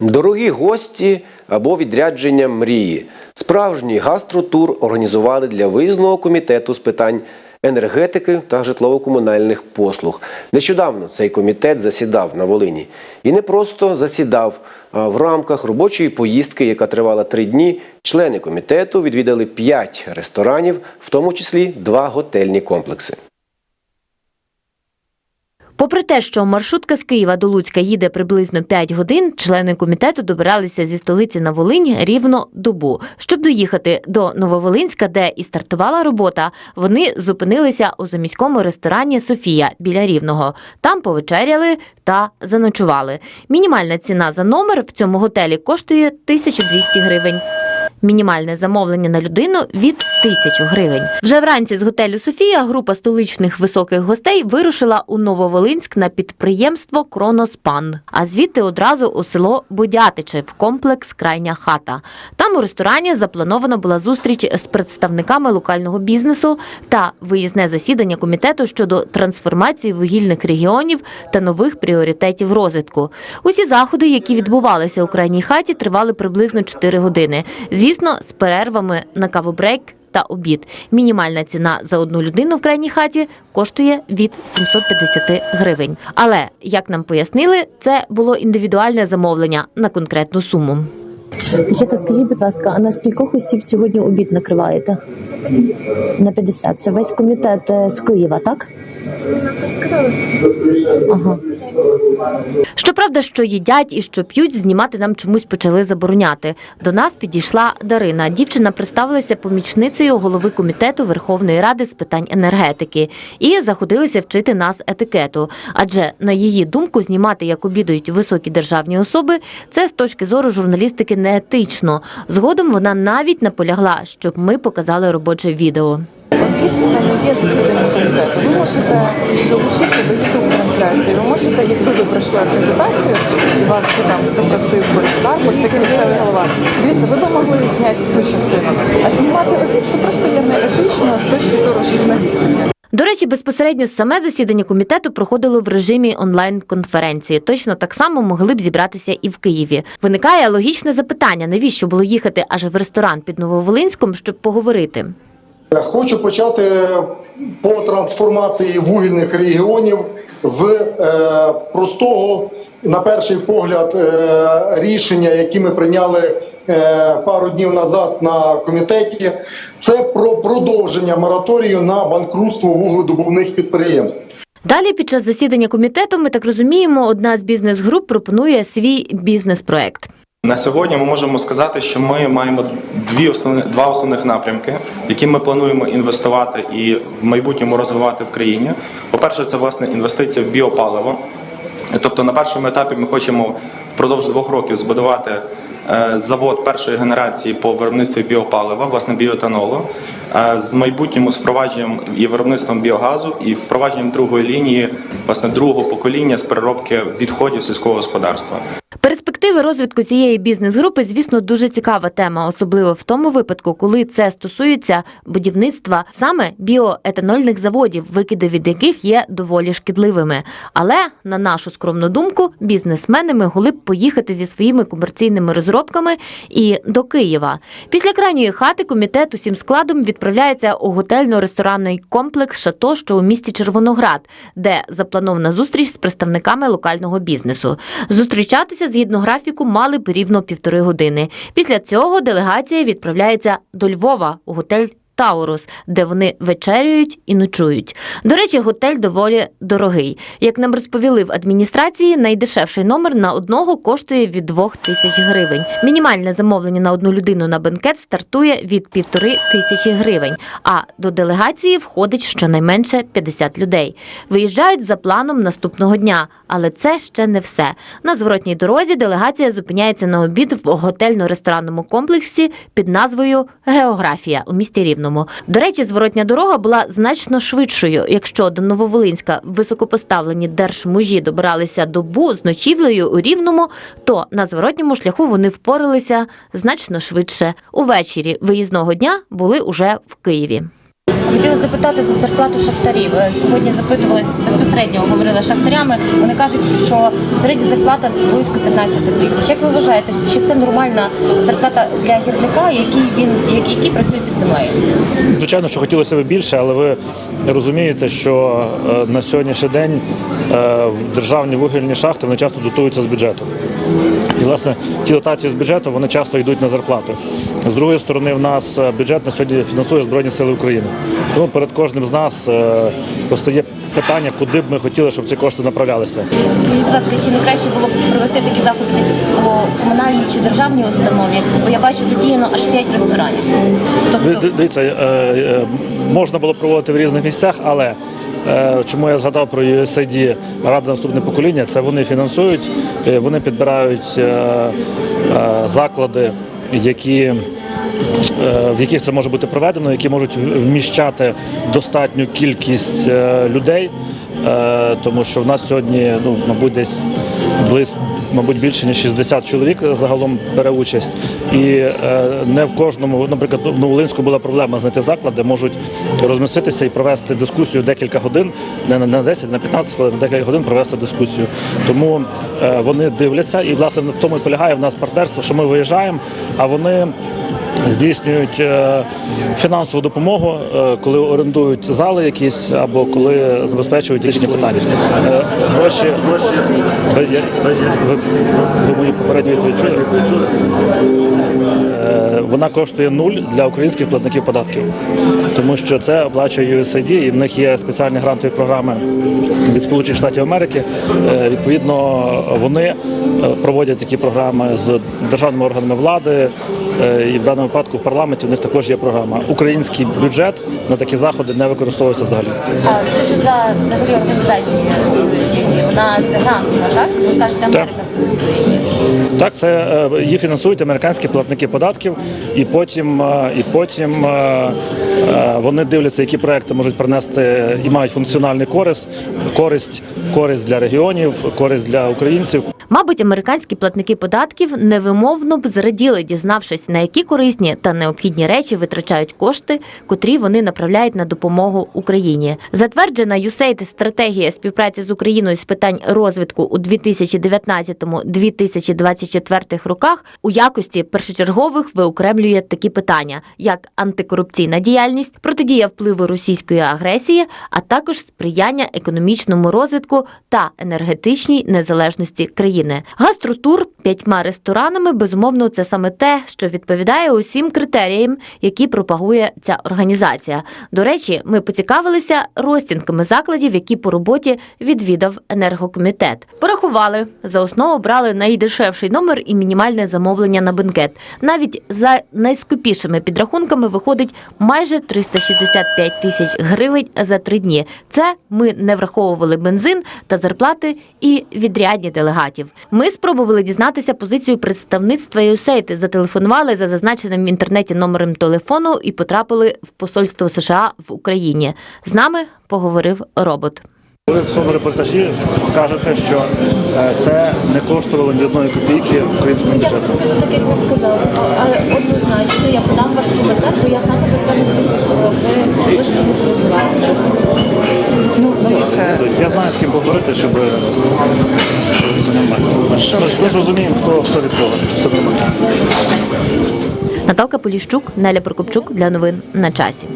Дорогі гості або відрядження мрії. Справжній гастротур організували для виїзного комітету з питань енергетики та житлово-комунальних послуг. Нещодавно цей комітет засідав на Волині. І не просто засідав, а в рамках робочої поїздки, яка тривала три дні, члени комітету відвідали п'ять ресторанів, в тому числі два готельні комплекси. Попри те, що маршрутка з Києва до Луцька їде приблизно 5 годин, члени комітету добиралися зі столиці на Волинь рівно добу. Щоб доїхати до Нововолинська, де і стартувала робота, вони зупинилися у заміському ресторані Софія біля Рівного. Там повечеряли та заночували. Мінімальна ціна за номер в цьому готелі коштує 1200 гривень. Мінімальне замовлення на людину від тисячу гривень. Вже вранці з готелю Софія група столичних високих гостей вирушила у Нововолинськ на підприємство Кроноспан, а звідти одразу у село Бодятиче в комплекс Крайня хата. Там у ресторані запланована була зустріч з представниками локального бізнесу та виїзне засідання комітету щодо трансформації вугільних регіонів та нових пріоритетів розвитку. Усі заходи, які відбувалися у крайній хаті, тривали приблизно 4 години. Звісно, з перервами на кавобрейк та обід. Мінімальна ціна за одну людину в крайній хаті коштує від 750 гривень. Але як нам пояснили, це було індивідуальне замовлення на конкретну суму. Ще скажіть, будь ласка, а на скількох осіб сьогодні обід накриваєте? На 50. Це весь комітет е, з Києва, так? Ага. Щоправда, що їдять і що п'ють, знімати нам чомусь почали забороняти. До нас підійшла Дарина. Дівчина представилася помічницею голови комітету Верховної Ради з питань енергетики і заходилися вчити нас етикету. Адже на її думку, знімати, як обідають високі державні особи, це з точки зору журналістики неетично. Згодом вона навіть наполягла, щоб ми показали робоче відео. Обід це не є засідання комітету. Ви можете долучитися до youtube трансляції. Ви можете, якби ви пройшли акредитацію, і вас би там запросив Борис Карпус, як місцевий голова. Дивіться, ви б могли зняти цю частину. А знімати обід це просто є неетично з точки зору журналістики. До речі, безпосередньо саме засідання комітету проходило в режимі онлайн-конференції. Точно так само могли б зібратися і в Києві. Виникає логічне запитання: навіщо було їхати аж в ресторан під Нововолинськом, щоб поговорити? Хочу почати по трансформації вугільних регіонів з е, простого, на перший погляд, е, рішення, які ми прийняли е, пару днів назад на комітеті. Це про продовження мораторію на банкрутство вугледобувних підприємств. Далі, під час засідання комітету, ми так розуміємо, одна з бізнес-груп пропонує свій бізнес-проект. На сьогодні ми можемо сказати, що ми маємо дві основні два основних напрямки, які ми плануємо інвестувати і в майбутньому розвивати в країні. По-перше, це власне інвестиція в біопаливо. Тобто на першому етапі ми хочемо впродовж двох років збудувати е, завод першої генерації по виробництві біопалива, власне біоетанолу, е, з майбутнім впровадженням і виробництвом біогазу, і впровадженням другої лінії, власне, другого покоління з переробки відходів сільського господарства. Перспективи розвитку цієї бізнес-групи, звісно, дуже цікава тема, особливо в тому випадку, коли це стосується будівництва саме біоетанольних заводів, викиди від яких є доволі шкідливими. Але на нашу скромну думку, бізнесмени могли б поїхати зі своїми комерційними розробками і до Києва. Після крайньої хати комітет усім складом відправляється у готельно-ресторанний комплекс Шато, що у місті Червоноград, де запланована зустріч з представниками локального бізнесу. Зустрічатися згідно графіку мали б рівно півтори години. Після цього делегація відправляється до Львова у готель. Таурус, де вони вечерюють і ночують. До речі, готель доволі дорогий. Як нам розповіли в адміністрації, найдешевший номер на одного коштує від двох тисяч гривень. Мінімальне замовлення на одну людину на бенкет стартує від півтори тисячі гривень. А до делегації входить щонайменше 50 людей. Виїжджають за планом наступного дня, але це ще не все. На зворотній дорозі делегація зупиняється на обід в готельно-ресторанному комплексі під назвою Географія у місті Рівному. До речі, зворотня дорога була значно швидшою. Якщо до Нововолинська високопоставлені держмужі добиралися добу з ночівлею у Рівному, то на зворотньому шляху вони впоралися значно швидше. Увечері виїзного дня були уже в Києві. Хотіла запитати за зарплату шахтарів. Е, Сьогодні запитувалися безпосередньо, говорили з шахтарями. Вони кажуть, що середня зарплата близько 15 тисяч. Як ви вважаєте, чи це нормальна зарплата для гірника, який він який працює під землею? Звичайно, що хотілося б більше, але ви розумієте, що е, на сьогоднішній день е, державні вугільні шахти вони часто дотуються з бюджету. І власне ті дотації з бюджету вони часто йдуть на зарплату. З другої сторони, в нас е, бюджет на сьогодні фінансує Збройні Сили України. Тому перед кожним з нас е, постає питання, куди б ми хотіли, щоб ці кошти направлялися. Скажіть, будь ласка, чи не краще було б провести такі заходи у комунальній чи державній установі? Бо я бачу задіяно аж 5 ресторанів. Тобто Дивіться, е, е, можна було проводити в різних місцях, але е, чому я згадав про USAID Рада наступне покоління, це вони фінансують, вони підбирають заклади, які в яких це може бути проведено, які можуть вміщати достатню кількість е, людей, Е, тому що в нас сьогодні, ну, мабуть, десь близько, мабуть, більше ніж 60 чоловік загалом бере участь. І е, не в кожному, наприклад, в Новолинську була проблема знайти заклад, де можуть розміститися і провести дискусію декілька годин, не на- на 10, на 15 хвилин, на декілька годин провести дискусію. Тому е, вони дивляться, і власне в тому і полягає в нас партнерство, що ми виїжджаємо, а вони здійснюють е, фінансову допомогу, е, коли орендують зали якісь або коли забезпечують різні питання. Е, Гроші, ви, мої чули? Е, Вона коштує нуль для українських платників податків, тому що це оплачує USAID, і в них є спеціальні грантові програми від Сполучених Штатів Америки. Відповідно, вони проводять такі програми з державними органами влади. Е, І в даному випадку в парламенті в них також є програма. Український бюджет на такі заходи не використовується взагалі. А що це за взагалі організація в? Вона грантова, так? Ви кажете, Америка фінансує її. Так, це е, її фінансують американські платники податків, і потім, е, і потім вони дивляться, які проекти можуть принести і мають функціональний користь, користь, користь для регіонів, користь для українців. Мабуть, американські платники податків невимовно б зраділи, дізнавшись, на які корисні та необхідні речі витрачають кошти, котрі вони направляють на допомогу Україні. Затверджена USAID стратегія співпраці з Україною з питань розвитку у 2019-2024 роках у якості першочергових виокремлює такі питання, як антикорупційна діяльність, протидія впливу російської агресії, а також сприяння економічному розвитку та енергетичній незалежності країни. Гастротур п'ятьма ресторанами безумовно це саме те, що відповідає усім критеріям, які пропагує ця організація. До речі, ми поцікавилися розцінками закладів, які по роботі відвідав енергокомітет. Порахували за основу брали найдешевший номер і мінімальне замовлення на бенкет. Навіть за найскупішими підрахунками виходить майже 365 тисяч гривень за три дні. Це ми не враховували бензин та зарплати і відрядні делегатів. Ми спробували дізнатися позицію представництва USAID, зателефонували за зазначеним в інтернеті номером телефону і потрапили в посольство США в Україні. З нами поговорив робот. Ви в своєму репортажі скажете, що е, це не коштувало ні одної копійки українському Я бюджету. це скажу так, як ви сказали. Але однозначно я подам ваш коментар, бо я саме за це не запитувала. Ви, ж не розмовляєте. Ну, дивіться, Тобто я знаю, з ким поговорити, щоб щоб все нормально. Ми ж- Ми ж розуміємо, хто, хто від кого. Все нормально. Наталка Поліщук, Неля Прокопчук для новин на часі.